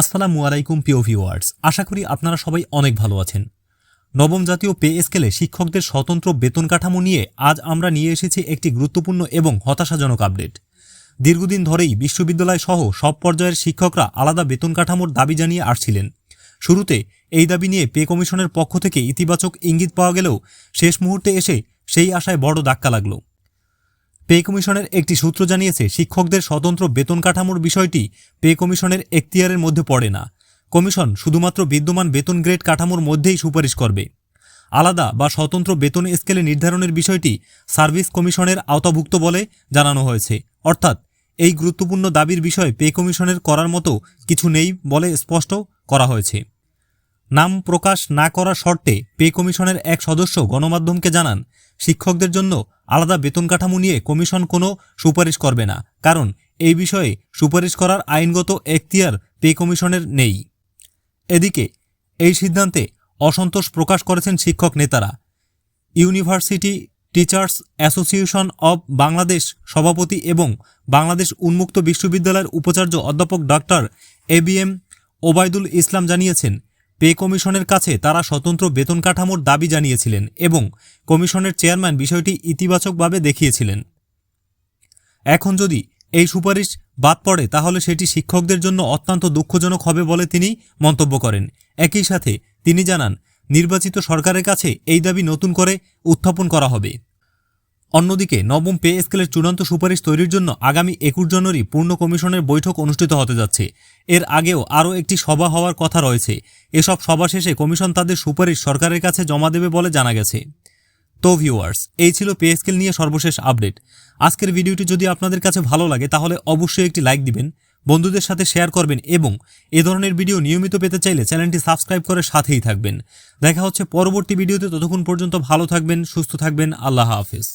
আসসালামু আলাইকুম পিও ভিউয়ার্স। আশা করি আপনারা সবাই অনেক ভালো আছেন। নবম জাতীয় পে স্কেলে শিক্ষকদের স্বতন্ত্র বেতন কাঠামো নিয়ে আজ আমরা নিয়ে এসেছি একটি গুরুত্বপূর্ণ এবং হতাশাজনক আপডেট। দীর্ঘদিন ধরেই বিশ্ববিদ্যালয় সহ সব পর্যায়ের শিক্ষকরা আলাদা বেতন কাঠামোর দাবি জানিয়ে আসছিলেন। শুরুতে এই দাবি নিয়ে পে কমিশনের পক্ষ থেকে ইতিবাচক ইঙ্গিত পাওয়া গেলেও শেষ মুহূর্তে এসে সেই আশায় বড় ধাক্কা লাগল। পে কমিশনের একটি সূত্র জানিয়েছে, শিক্ষকদের স্বতন্ত্র বেতন কাঠামোর বিষয়টি পে কমিশনের এখতিয়ারের মধ্যে পড়ে না। কমিশন শুধুমাত্র বিদ্যমান বেতন গ্রেড কাঠামোর মধ্যেই সুপারিশ করবে। আলাদা বা স্বতন্ত্র বেতন স্কেলে নির্ধারণের বিষয়টি সার্ভিস কমিশনের আওতাভুক্ত বলে জানানো হয়েছে। অর্থাৎ, এই গুরুত্বপূর্ণ দাবির বিষয়ে পে কমিশনের করার মতো কিছু নেই বলে স্পষ্ট করা হয়েছে। নাম প্রকাশ না করার শর্তে পে কমিশনের এক সদস্য গণমাধ্যমকে জানান, শিক্ষকদের জন্য আলাদা বেতন কাঠামো নিয়ে কমিশন কোনো সুপারিশ করবে না, কারণ এই বিষয়ে সুপারিশ করার আইনগত এখতিয়ার পে কমিশনের নেই। এদিকে, এই সিদ্ধান্তে অসন্তোষ প্রকাশ করেছেন শিক্ষক নেতারা। University teachers association of Bangladesh সভাপতি এবং বাংলাদেশ উন্মুক্ত বিশ্ববিদ্যালয়ের উপাচার্য অধ্যাপক doctor A B M Obaidul Islam জানিয়েছেন পে কমিশনের কাছে তারা স্বতন্ত্র বেতন কাঠামোর দাবি জানিয়েছিলেন এবং কমিশনের চেয়ারম্যান বিষয়টি ইতিবাচকভাবে দেখিয়েছিলেন। এখন যদি এই সুপারিশ বাদ পড়ে, তাহলে সেটি শিক্ষকদের জন্য অত্যন্ত দুঃখজনক হবে বলে তিনি মন্তব্য করেন। একই সাথে তিনি জানান, নির্বাচিত সরকারের কাছে এই দাবি নতুন করে উত্থাপন করা হবে। অন্যদিকে নবম পে স্কেলের চূড়ান্ত সুপারিশ তৈরির জন্য আগামী একুশ জানুয়ারি পূর্ণ কমিশনের বৈঠক অনুষ্ঠিত হতে যাচ্ছে। এর আগেও আরও একটি সভা হওয়ার কথা রয়েছে। এসব সভা শেষে কমিশন তাদের সুপারিশ সরকারের কাছে জমা দেবে বলে জানা গেছে। তো ভিউয়ার্স, এই ছিল পে স্কেল নিয়ে সর্বশেষ আপডেট। আজকের ভিডিওটি যদি আপনাদের কাছে ভালো লাগে, তাহলে অবশ্যই একটি লাইক দিবেন, বন্ধুদের সাথে শেয়ার করবেন এবং এ ধরনের ভিডিও নিয়মিত পেতে চাইলে চ্যানেলটি সাবস্ক্রাইব করে সাথেই থাকবেন। দেখা হচ্ছে পরবর্তী ভিডিওতে, ততক্ষণ পর্যন্ত ভালো থাকবেন, সুস্থ থাকবেন, আল্লাহ হাফেজ।